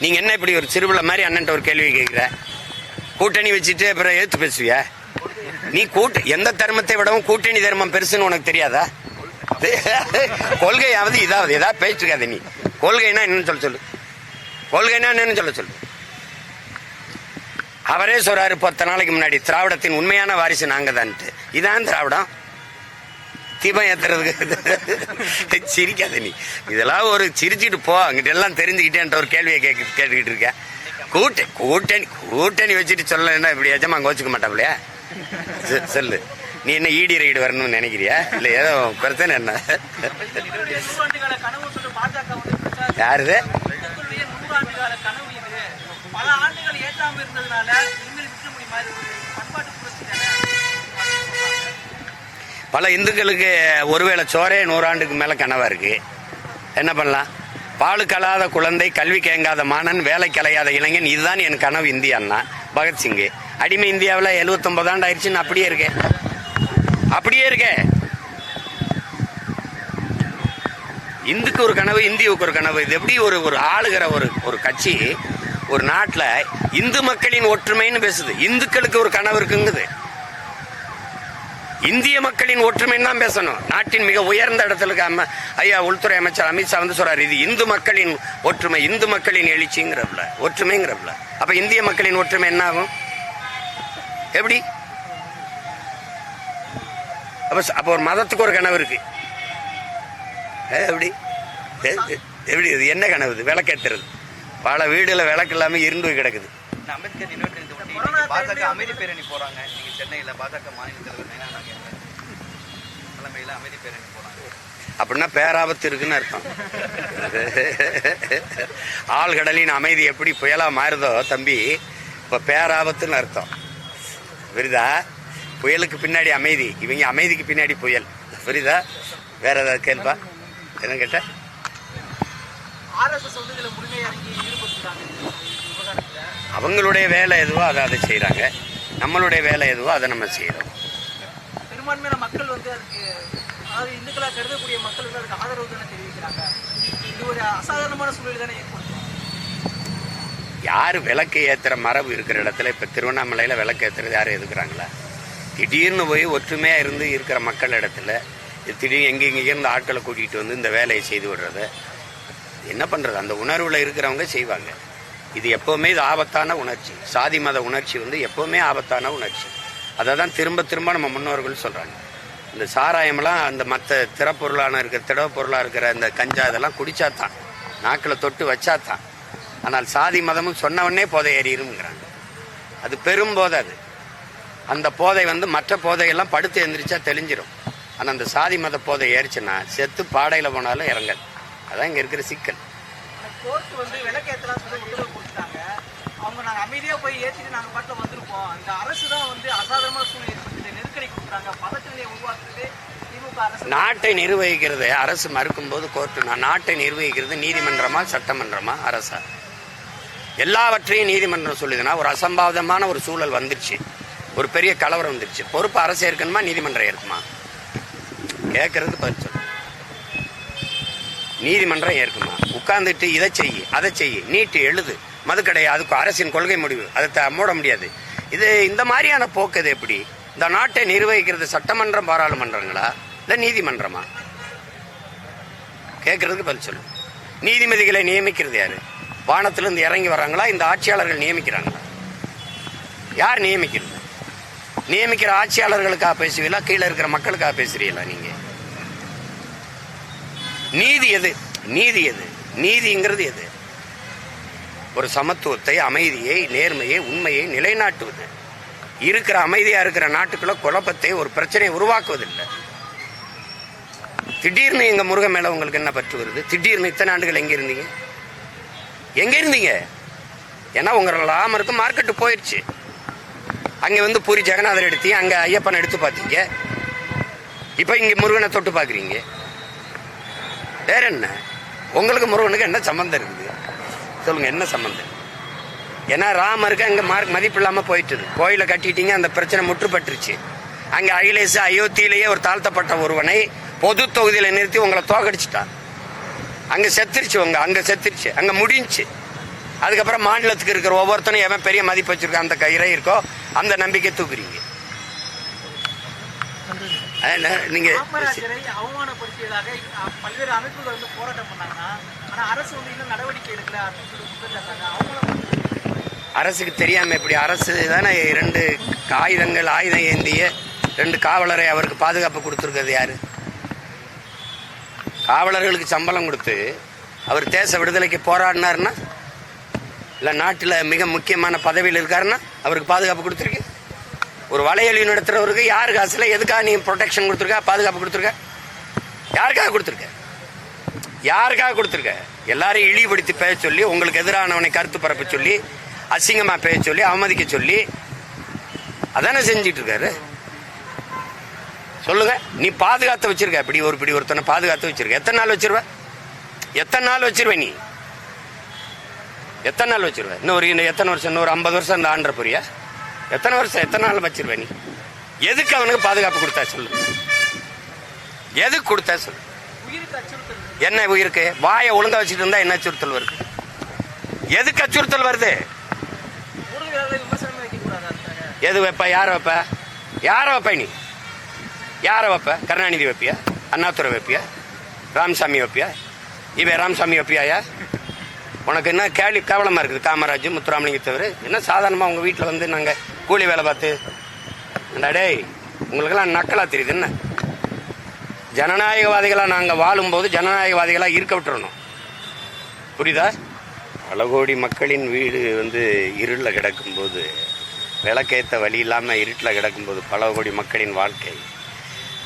நீங்க என்ன இப்படி ஒரு சிறுபிள்ளை மாதிரி அண்ணன்ட்ட ஒரு கேள்வி கேட்கிற கூட்டணி வச்சுட்டு அப்புறம் ஏத்து பேசுவிய? நீ கூட்ட எந்த தர்மத்தை விடவும் கூட்டணி தர்மம் பெருசுன்னு உனக்கு தெரியாதா? கொள்கையாவது இதாவது ஏதாவது பேசிருக்காத நீ. கொள்கைனா என்னன்னு சொல்ல சொல்லு. கொள்கைனா என்னன்னு சொல்ல சொல்லு. அவரே சொல்றாரு பத்து நாளைக்கு முன்னாடி திராவிடத்தின் உண்மையான வாரிசு நாங்க தான்ட்டு இதான் திராவிடம். தீபம் ஏத்துறதுக்கு. சிரிக்காத நீ. இதெல்லாம் ஒரு சிரிச்சுட்டு போ. அங்கிட்ட எல்லாம் தெரிஞ்சுக்கிட்டேன்ட்ட ஒரு கேள்வியை கேட்க கேட்டுக்கிட்டு இருக்க. கூட்ட கூட்டணி கூட்டணி வச்சுட்டு சொல்லலைன்னா இப்படி எஜமா வச்சுக்க மாட்டாப்லையா? சொ- சொல்லு. நீ என்ன ஈடி ரைடு வரணும்னு நினைக்கிறியா? இல்லை ஏதோ பிரச்சனை என்ன? யாருது? பல ஆண்டுகள் இருந்ததுனால இனிமேல் விட்டு முடி மாதிரி ஒரு பண்பாட்டு புரட்சி தானே பல இந்துக்களுக்கு ஒருவேளை சோரே நூறாண்டுக்கு மேல கனவா இருக்கு. என்ன பண்ணலாம்? பாலு கலாத குழந்தை கல்வி கேங்காத மாணன் வேலை கலையாத இளைஞன் இதுதான் என் கனவு இந்தியான்னா பகத்சிங்கு அடிமை இந்தியாவில் 79 ஆண்டு ஆயிடுச்சுன்னு அப்படியே இருக்கேன். அப்படியே இருக்கேன். இந்துக்கு ஒரு கனவு இந்தியாவுக்கு ஒரு கனவு இது எப்படி ஒரு ஒரு ஆளுகிற ஒரு ஒரு கட்சி ஒரு நாட்டில் இந்து மக்களின் ஒற்றுமைன்னு பேசுது. இந்துக்களுக்கு ஒரு கனவு இருக்குங்குது. இந்திய மக்களின் ஒற்றுமைன்னு தான் பேசணும். நாட்டின் மிக உயர்ந்த இடத்துல இருக்க ஐயா உள்துறை அமைச்சர் அமித்ஷா வந்து சொல்றாரு இது இந்து மக்களின் ஒற்றுமை இந்து மக்களின் எழுச்சிங்கிறப்பல ஒற்றுமைங்கிறப்பல அப்ப இந்திய மக்களின் ஒற்றுமை என்ன ஆகும்? எப்படி? அப்ப அப்ப ஒரு மதத்துக்கு ஒரு கனவு இருக்கு. எப்படி? எப்படி இது? என்ன கனவு இது? விளக்கேத்துறது. பல வீடுல விளக்கு இல்லாம இருண்டு கிடக்குது. அம்பேத்கர் இன்னைக்கு பாஜக அமைதி பேரணி போறாங்க. நீங்க சென்னையில பாஜக மாநில தலைவர் நயனா நாகேந்திரன். தலைமையில அமைதி பேரணி போறாங்க. அப்படின்னா பேராபத்து இருக்குன்னு அர்த்தம். ஆழ்கடலின் அமைதி எப்படி புயலா மாறுதோ தம்பி இப்ப பேராபத்துன்னு அர்த்தம். புரியுதா? புயலுக்கு பின்னாடி அமைதி இவங்க அமைதிக்கு பின்னாடி புயல். புரியுதா? வேற ஏதாவது கேள்பா என்ன கேட்ட ஆர்எஸ்எஸ் வந்து இதுல முழுமையா இறங்கி ஈடுபட்டுருக்காங்க இந்த விவகாரத்துல அவங்களுடைய வேலை எதுவோ அதை அதை செய்றாங்க. நம்மளுடைய வேலை எதுவோ அதை நம்ம பெரும்பான்மையான மக்கள் வந்து அதுக்கு அதாவது இந்துக்களா கருதக்கூடிய மக்கள் வந்து அதுக்கு ஆதரவு தானே தெரிவிக்கிறாங்க? இது ஒரு அசாதாரணமான சூழல் தானே ஏற்படுத்தும். யார் விளக்கு ஏத்துற மரபு இருக்கிற இடத்துல இப்ப திருவண்ணாமலையில விளக்கு ஏத்துறது யாரும் எதுக்குறாங்களா? திடீர்னு போய் ஒற்றுமையா இருந்து இருக்கிற மக்கள் இடத்துல திடீர்னு எங்க எங்க இருந்து ஆட்களை கூட்டிகிட்டு வந்து இந்த வேலையை செய்து விடுறது. என்ன பண்றது? அந்த உணர்வுல இருக்கிறவங்க செய்வாங்க. இது எப்பவுமே இது ஆபத்தான உணர்ச்சி. சாதி மத உணர்ச்சி வந்து எப்பவுமே ஆபத்தான உணர்ச்சி. அதை தான் திரும்ப திரும்ப நம்ம முன்னோர்கள் சொல்கிறாங்க இந்த சாராயமெல்லாம் அந்த மற்ற திறப்பொருளான இருக்கிற திடவ பொருளாக இருக்கிற அந்த கஞ்சா இதெல்லாம் குடிச்சாதான் நாக்கில் தொட்டு வச்சா தான் ஆனால் சாதி மதமும் சொன்னவொடனே போதை ஏறிடும்ங்கிறாங்க அது பெரும் போதை அது. அந்த போதை வந்து மற்ற போதையெல்லாம் படுத்து எந்திரிச்சா தெளிஞ்சிடும் ஆனால் அந்த சாதி மத போதை ஏறிச்சுன்னா செத்து பாடையில் போனாலும் இறங்காது. அதான் இங்கே இருக்கிற சிக்கல் கோர்ட் வந்து விளக்கேற்றலாம் சொல்லி உத்தரவு கொடுத்துட்டாங்க அவங்க நாங்க அமைதியா போய் ஏற்றிட்டு நாங்க பாட்டில் வந்திருப்போம். அந்த அரசு தான் வந்து அசாதாரணமான சூழ்நிலை ஏற்படுத்தி நெருக்கடி கொடுக்குறாங்க. பதற்றநிலையை உருவாக்குறது நாட்டை நிர்வகிக்கிறது அரசு மறுக்கும்போது கோர்ட்டு நான் நாட்டை நிர்வகிக்கிறது நீதிமன்றமா சட்டமன்றமா? அரசா? எல்லாவற்றையும் நீதிமன்றம் சொல்லுதுன்னா ஒரு அசம்பாவிதமான ஒரு சூழல் வந்துருச்சு. ஒரு பெரிய கலவரம் வந்துருச்சு. பொறுப்பு அரசு இருக்கணுமா நீதிமன்றம் ஏற்குமா? கேட்கறது பதில் நீதிமன்றம் ஏற்குமா? உட்கார்ந்துட்டு இதை செய் அதை செய் நீட்டு எழுது. மதுக்கடை அதுக்கு அரசின் கொள்கை முடிவு. அதை த- மூட முடியாது. இது இந்த மாதிரியான போக்கு இது எப்படி? இந்த நாட்டை நிர்வகிக்கிறது சட்டமன்றம் பாராளுமன்றங்களா? இல்லை நீதிமன்றமா? கேட்கறதுக்கு பதில் சொல்லு. நீதிமதிகளை நியமிக்கிறது யாரு? வானத்திலிருந்து இறங்கி வர்றாங்களா? இந்த ஆட்சியாளர்கள் நியமிக்கிறாங்களா? யார் நியமிக்கிறது? நியமிக்கிற ஆட்சியாளர்களுக்காக பேசுவீங்களா? கீழே இருக்கிற மக்களுக்காக பேசுறீங்களா நீங்க? நீதி எது? நீதி எது? நீதிங்கிறது எது? ஒரு சமத்துவத்தை அமைதியை நேர்மையை உண்மையை நிலைநாட்டுவது. இருக்கிற அமைதியா இருக்கிற நாட்டுக்குள்ள குழப்பத்தை ஒரு பிரச்சனையை உருவாக்குவதில்லை. திடீர்னு எங்க முருகன் மேல உங்களுக்கு என்ன பற்று வருது? திடீர்னு இத்தனை ஆண்டுகள் எங்க இருந்தீங்க? எங்க இருந்தீங்க? ஏன்னா உங்க லாமருக்கு மார்க்கெட்டு போயிடுச்சு அங்க வந்து பூரி ஜெகநாதர் எடுத்தீங்க அங்க ஐயப்பன் எடுத்து பார்த்தீங்க. இப்ப இங்க முருகனை தொட்டு பாக்குறீங்க வேற என்ன? உங்களுக்கு முருகனுக்கு என்ன சம்பந்தம் இருக்குது சொல்லுங்க என்ன சம்பந்தம்? ஏன்னா ராமருக்கு அங்க மார்க் மதிப்பு இல்லாம போயிட்டுது. கோயிலை கட்டிட்டீங்க அந்த பிரச்சனை முற்றுப்பட்டுருச்சு. அங்க அகிலேஷ் அயோத்தியிலேயே ஒரு தாழ்த்தப்பட்ட ஒருவனை பொது தொகுதியில நிறுத்தி உங்களை தோக்கடிச்சிட்டான் அங்க செத்துருச்சு உங்க அங்க செத்துருச்சு. அங்க முடிஞ்சுச்சு அதுக்கப்புறம் மாநிலத்துக்கு இருக்கிற ஒவ்வொருத்தனும் எவன் பெரிய மதிப்பு வச்சிருக்கான் அந்த கயிறை இருக்கோ அந்த நம்பிக்கை தூக்குறீங்க. அதனால நீங்க அரசு வந்து இன்னும் நடவடிக்கை எடுக்கல அப்படின்னு சொல்லி குற்றச்சாட்டாங்க. அரசுக்கு தெரியாம இப்படி அரசு தானே இரண்டு ஆயுதங்கள் ஆயுதம் ஏந்திய ரெண்டு காவலரை அவருக்கு பாதுகாப்பு கொடுத்துருக்கிறது யாரு? காவலர்களுக்கு சம்பளம் கொடுத்து அவர் தேச விடுதலைக்கு போராடினாருன்னா இல்லை நாட்டில் மிக முக்கியமான பதவியில் இருக்காருன்னா அவருக்கு பாதுகாப்பு கொடுத்துருக்கு? ஒரு வலையொலி நடத்துகிறவருக்கு யாரு காசுல எதுக்காக நீ ப்ரொடெக்ஷன் கொடுத்துருக்க பாதுகாப்பு கொடுத்துருக்க? யாருக்காக கொடுத்துருக்க? யாருக்காக கொடுத்துருக்க? எல்லாரையும் இழிவுபடுத்தி பேச சொல்லி உங்களுக்கு எதிரானவனை கருத்து பரப்ப சொல்லி அசிங்கமா பேச சொல்லி அவமதிக்க சொல்லி அதானே செஞ்சிட்டு இருக்காரு சொல்லுங்க. நீ பாதுகாத்து வச்சிருக்க. இப்படி ஒரு இப்படி ஒருத்தனை பாதுகாத்து வச்சிருக்க. எத்தனை நாள் வச்சிருவ? எத்தனை நாள் வச்சிருவ நீ? எத்தனை நாள் வச்சிருவ? இன்னும் ஒரு இன்னும் எத்தனை வருஷம் இன்னும் ஒரு ஐம்பது வருஷம் இந்த ஆண்டற புரியா எத்தனை வருஷம் எத்தனை நாள் வச்சிருவே நீ? எதுக்கு அவனுக்கு பாதுகாப்பு கொடுத்தா சொல்லு? எதுக்கு கொடுத்தா சொல்லு? என்ன உயிருக்கு? வாயை ஒழுங்கா வச்சுட்டு இருந்தா என்ன அச்சுறுத்தல் வருது? எதுக்கு அச்சுறுத்தல் வருது? எது வைப்ப? யாரை வைப்ப? யாரை வைப்ப நீ யாரை வைப்ப? கருணாநிதி வைப்பியா? அண்ணாதுரை வைப்பியா? ராமசாமி வைப்பியா? இவன் ராமசாமி வைப்பியாயா? உனக்கு என்ன கேள்வி கேவலமா இருக்குது? காமராஜ் முத்துராமலிங்க தவிர? என்ன சாதாரணமாக உங்கள் வீட்டில் வந்து நாங்கள் கூலி வேலை பார்த்து? டேய் உங்களுக்கெல்லாம் நக்கலா தெரியுது என்ன? ஜனநாயகவாதிகளாக நாங்கள் வாழும்போது ஜனநாயகவாதிகளாக இருக்க விட்டுறணும். புரியுதா? பல கோடி மக்களின் வீடு வந்து இருளில் கிடக்கும்போது விளக்கேற்ற வழி இல்லாமல் இருட்டில் கிடக்கும்போது பல கோடி மக்களின் வாழ்க்கை.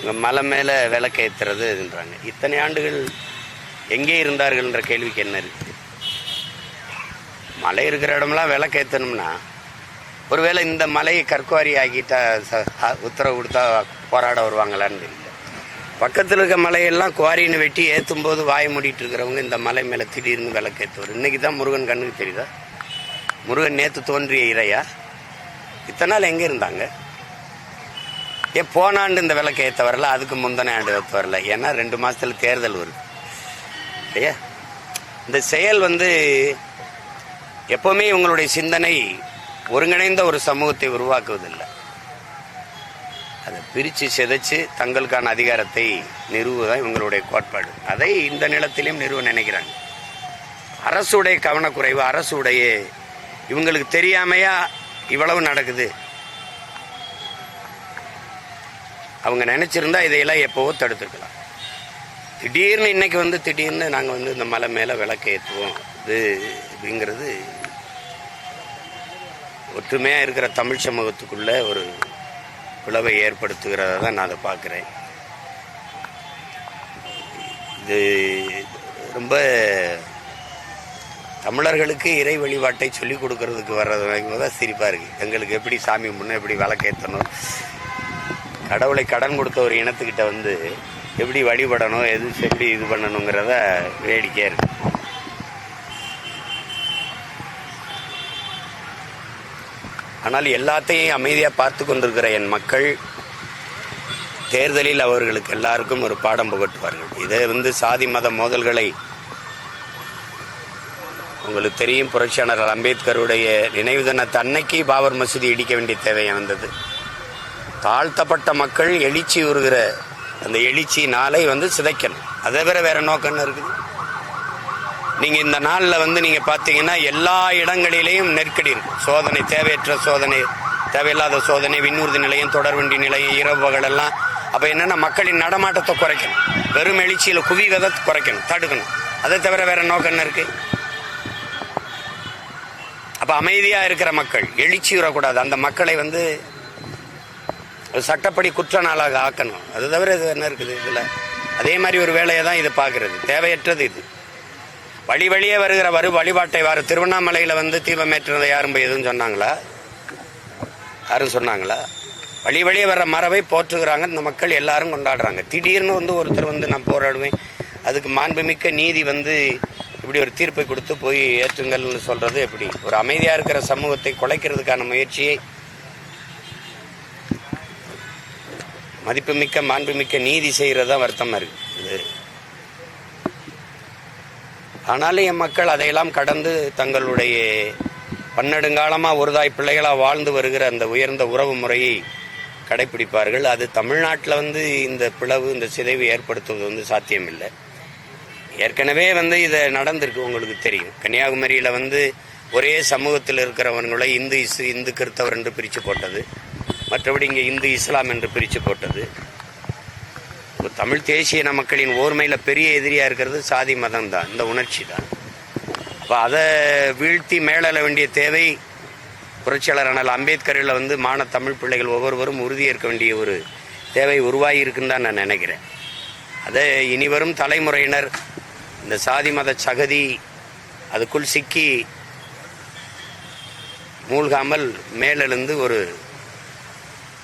இங்கே மலை மேலே விளக்கேற்றுறதுன்றாங்க இத்தனை ஆண்டுகள் எங்கே இருந்தார்கள்ன்ற கேள்விக்கு என்ன இருக்குது மலை இருக்கிற இடம்லாம் விளக்கேற்றணும்னா ஒருவேளை இந்த மலையை கற்குவாரி ஆக்கிட்டா ச- உத்தரவு கொடுத்தா போராட வருவாங்களான்னு தெரியல. பக்கத்தில் இருக்க மலையெல்லாம் குவாரின்னு வெட்டி ஏற்றும் போது வாய மூடிட்டு இருக்கிறவங்க இந்த மலை மேலே திடீர்னு விளக்கேற்றுவார் இன்னைக்கு தான் முருகன் கண்ணுக்கு தெரியுதா? முருகன் நேற்று தோன்றிய இறையா? இத்தனை நாள் எங்கே இருந்தாங்க? ஏன் போன ஆண்டு இந்த விளக்கு ஏற்ற வரல அதுக்கு முந்தின ஆண்டு ஏற்ற வரல. ஏன்னா ரெண்டு மாதத்தில் தேர்தல் வருது. இல்லையா? இந்த செயல் வந்து எப்போவுமே இவங்களுடைய சிந்தனை ஒருங்கிணைந்த ஒரு சமூகத்தை உருவாக்குவதில்லை. பிரித்து சிதைச்சு தங்களுக்கான அதிகாரத்தை நிறுவுதான் இவங்களுடைய கோட்பாடு. அதை இந்த நிலத்திலையும் நிறுவ நினைக்கிறாங்க. அரசுடைய கவனக்குறைவு அரசுடைய இவங்களுக்கு தெரியாமையா இவ்வளவு நடக்குது? அவங்க நினைச்சிருந்தா இதையெல்லாம் எப்போவோ தடுத்துருக்கலாம். திடீர்னு இன்னைக்கு வந்து திடீர்னு நாங்கள் வந்து இந்த மலை மேலே விளக்கு ஏற்றுவோம் இது அப்படிங்கிறது ஒற்றுமையாக இருக்கிற தமிழ் சமூகத்துக்குள்ள ஒரு பிளவை ஏற்படுத்துகிறத தான் நான் அதை பார்க்குறேன். இது ரொம்ப தமிழர்களுக்கு இறை வழிபாட்டை சொல்லிக் கொடுக்கறதுக்கு வர்றது தான் சிரிப்பாக இருக்குது எங்களுக்கு எப்படி சாமி முன்னே எப்படி விளக்கேற்றணும் கடவுளை கடன் கொடுத்த ஒரு இனத்துக்கிட்ட வந்து எப்படி வழிபடணும்? எது எப்படி இது பண்ணணுங்கிறத வேடிக்கையாக இருக்குது ஆனால் எல்லாத்தையும் அமைதியாக பார்த்து கொண்டிருக்கிற என் மக்கள் தேர்தலில் அவர்களுக்கு எல்லாருக்கும் ஒரு பாடம் புகட்டுவார்கள். இதை வந்து சாதி மத மோதல்களை உங்களுக்கு தெரியும் புரட்சியாளர் அம்பேத்கருடைய நினைவு தினத்தை அன்னைக்கு பாபர் மசூதி இடிக்க வேண்டிய தேவையை வந்தது தாழ்த்தப்பட்ட மக்கள் எழுச்சி உருகிற அந்த எழுச்சி நாளை வந்து சிதைக்கணும். அதை வேற வேற நோக்கம் இருக்குது? நீங்க இந்த நாளில் வந்து நீங்க பார்த்தீங்கன்னா எல்லா இடங்களிலேயும் நெருக்கடி. இருக்கும் சோதனை தேவையற்ற சோதனை தேவையில்லாத சோதனை விண்ணூர்தி நிலையம் தொடர்வண்டி நிலையம் இரவு எல்லாம். அப்ப என்னன்னா மக்களின் நடமாட்டத்தை குறைக்கணும். வெறும் எழுச்சியில விதத்தை குறைக்கணும் தடுக்கணும். அதை தவிர வேற நோக்கம் என்ன இருக்கு? அப்ப அமைதியா இருக்கிற மக்கள் எழுச்சி வரக்கூடாது. அந்த மக்களை வந்து சட்டப்படி குற்ற நாளாக ஆக்கணும். அது தவிர இது என்ன இருக்குது இதுல? அதே மாதிரி ஒரு வேலையை தான் இது பார்க்குறது. தேவையற்றது இது. வழி வழியே வருகிற வரு வழிபாட்டை வாரு. திருவண்ணாமலையில் வந்து தீபமேற்றினதை யாரும் போய் எதுவும் சொன்னாங்களா? யாரும் சொன்னாங்களா? வழி வழியே வர்ற மரபை போற்றுகிறாங்க. இந்த மக்கள் எல்லாரும் கொண்டாடுறாங்க. திடீர்னு வந்து ஒருத்தர் வந்து நான் போராடுவேன். அதுக்கு மாண்புமிக்க நீதி வந்து இப்படி ஒரு தீர்ப்பை கொடுத்து போய் ஏற்றுங்கள்னு சொல்கிறது எப்படி? ஒரு அமைதியாக இருக்கிற சமூகத்தை குலைக்கிறதுக்கான முயற்சியை மதிப்புமிக்க மாண்புமிக்க நீதி செய்கிறது தான் வருத்தமாக இருக்குது இது ஆனாலும் என் மக்கள் அதையெல்லாம் கடந்து தங்களுடைய பன்னெடுங்காலமாக ஒருதாய் பிள்ளைகளாக வாழ்ந்து வருகிற அந்த உயர்ந்த உறவு முறையை கடைபிடிப்பார்கள் அது தமிழ்நாட்டில் வந்து இந்த பிளவு இந்த சிதைவு ஏற்படுத்துவது வந்து சாத்தியமில்லை. ஏற்கனவே வந்து இதை நடந்திருக்கு உங்களுக்கு தெரியும். கன்னியாகுமரியில் வந்து ஒரே சமூகத்தில் இருக்கிறவர்களை இந்து இசு இந்து கிறித்தவர் என்று பிரித்து போட்டது. மற்றபடி இங்கே இந்து இஸ்லாம் என்று பிரித்து போட்டது. தமிழ் தேசிய மக்களின் ஓர்மையில் பெரிய எதிரியாக இருக்கிறது சாதி மதம் தான் இந்த உணர்ச்சி தான் அப்போ அதை வீழ்த்தி மேலெழ வேண்டிய தேவை புரட்சியாளர் அம்பேத்கரில் வந்து மான தமிழ் பிள்ளைகள் ஒவ்வொருவரும் உறுதியேற்க வேண்டிய ஒரு தேவை உருவாகி இருக்குன்னு தான் நான் நினைக்கிறேன். அதை இனிவரும் தலைமுறையினர் இந்த சாதி மத சகதி அதுக்குள் சிக்கி மூழ்காமல் மேலெழுந்து ஒரு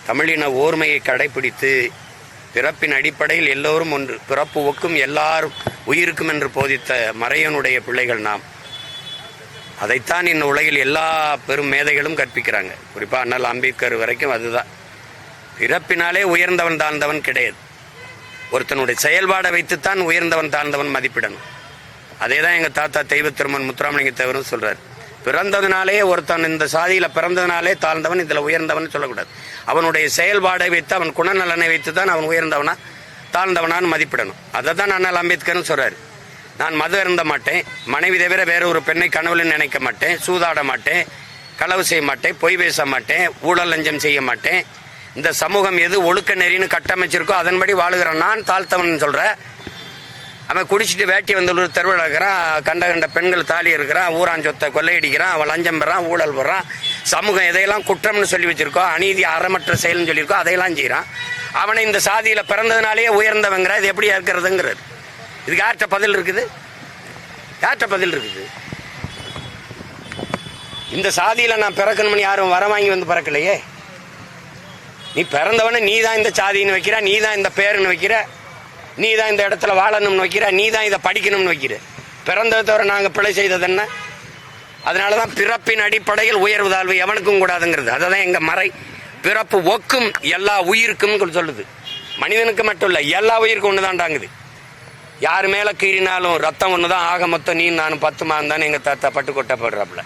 தமிழின ஓர்மையை கடைபிடித்து பிறப்பின் அடிப்படையில் எல்லோரும் ஒன்று பிறப்பு ஒக்கும் எல்லாரும் உயிருக்கும் என்று போதித்த மறையனுடைய பிள்ளைகள் நாம். அதைத்தான் இந்த உலகில் எல்லா பெரும் மேதைகளும் கற்பிக்கிறாங்க. குறிப்பாக அண்ணல் அம்பேத்கர் வரைக்கும் அதுதான். பிறப்பினாலே உயர்ந்தவன் தாழ்ந்தவன் கிடையாது. ஒருத்தனுடைய செயல்பாடை வைத்துத்தான் உயர்ந்தவன் தாழ்ந்தவன் மதிப்பிடணும். அதே தான் எங்கள் தாத்தா தெய்வ திருமன் முத்துராமலிங்க தேவரும் சொல்கிறார் பிறந்ததுனாலே ஒருத்தன் இந்த சாதியில் பிறந்ததுனாலே தாழ்ந்தவன் இதில் உயர்ந்தவன் சொல்லக்கூடாது. அவனுடைய செயல்பாடை வைத்து அவன் குணநலனை வைத்து தான் அவன் உயர்ந்தவனா தாழ்ந்தவனான்னு மதிப்பிடணும். அதை தான் அண்ணல் அம்பேத்கர்னு சொல்கிறார் நான் மது இருந்த மாட்டேன். மனைவி தவிர வேற ஒரு பெண்ணை கனவுல நினைக்க மாட்டேன். சூதாட மாட்டேன். களவு செய்ய மாட்டேன். பொய் பேச மாட்டேன். ஊழல் லஞ்சம் செய்ய மாட்டேன். இந்த சமூகம் எது ஒழுக்க நெறின்னு கட்டமைச்சிருக்கோ அதன்படி வாழுகிறேன் நான் தாழ்த்தவன் சொல்கிறேன் அவன் குடிச்சிட்டு வேட்டி வந்து ஒரு தெருவில் இருக்கிறான் கண்ட கண்ட பெண்கள் தாலி இருக்கிறான் ஊரான் சொத்தை கொள்ளையடிக்கிறான் அவன் லஞ்சம் பெறான் ஊழல் பெறான் சமூகம் எதையெல்லாம் குற்றம்னு சொல்லி வச்சிருக்கோம் அநீதி அறமற்ற செயல்னு சொல்லியிருக்கோம் அதையெல்லாம் செய்கிறான் அவனை இந்த சாதியில் பிறந்ததுனாலேயே உயர்ந்தவங்கிற இது எப்படி இருக்கிறதுங்கிறது. இதுக்கு யார்கிட்ட பதில் இருக்குது? யார்கிட்ட பதில் இருக்குது? இந்த சாதியில் நான் பிறக்கணும்னு யாரும் வர வாங்கி வந்து பிறக்கலையே. நீ பிறந்தவன நீ தான் இந்த சாதின்னு வைக்கிற நீ தான் இந்த பேருன்னு வைக்கிற. நீ தான் இந்த இடத்துல வாழணும்னு வைக்கிற நீ தான் இதை படிக்கணும்னு வைக்கிற. பிறந்ததை தவிர நாங்கள் பிழை செய்தது என்ன? அதனால தான் பிறப்பின் அடிப்படையில் உயர்வு தாழ்வு எவனுக்கும் கூடாதுங்கிறது. அதை தான் எங்கள் மறை. பிறப்பு ஒக்கும் எல்லா உயிருக்கும் சொல்லுது. மனிதனுக்கு மட்டும் இல்லை எல்லா உயிருக்கும் ஒன்று தாண்டாங்குது யார் மேலே கீறினாலும் ரத்தம் ஒன்று தான் ஆக மொத்தம் நீ நானும் பத்து மாதம் தானே எங்கள் தாத்தா பட்டு கொட்டப்படுறாப்புல.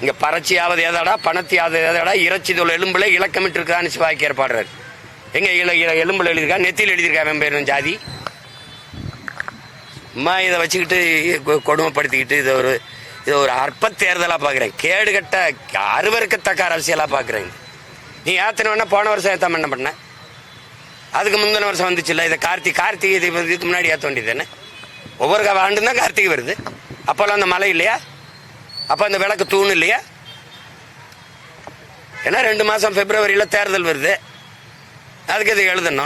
இங்கே பறச்சியாவது ஏதாடா பணத்தியாவது எதாடா இறைச்சி தொழில் எலும்புல இலக்கமிட்டு இருக்கான்னு சிவாய்க்கு ஏற்பாடுறாரு எங்க இல இல- எலும்புல எழுதியிருக்கா? நெத்தியில் எழுதியிருக்கா அவன் பேர்? ஜாதி. அம்மா இதை வச்சுக்கிட்டு கொ- கொடுமைப்படுத்திக்கிட்டு இதை ஒரு இதை ஒரு அற்ப தேர்தலாக பார்க்குறேன் கேடுகட்ட அருவருக்கத்தக்க அரசியலாக பார்க்குறேன். நீ ஏத்தனவனா போன வருஷம் ஏத்தாம என்ன பண்ண? அதுக்கு முந்தின வருஷம் வந்துச்சுல்ல இதை கார்த்திக் கார்த்திகை இதுக்கு முன்னாடி ஏற்ற வேண்டியது தானே? ஒவ்வொரு ஆண்டும் தான் கார்த்திகை வருது. அப்போல்லாம் அந்த மலை இல்லையா? அப்போ அந்த விளக்கு தூண் இல்லையா? ஏன்னா ரெண்டு மாதம் பிப்ரவரியில் தேர்தல் வருது. அதுக்கு இது எழுதணும்?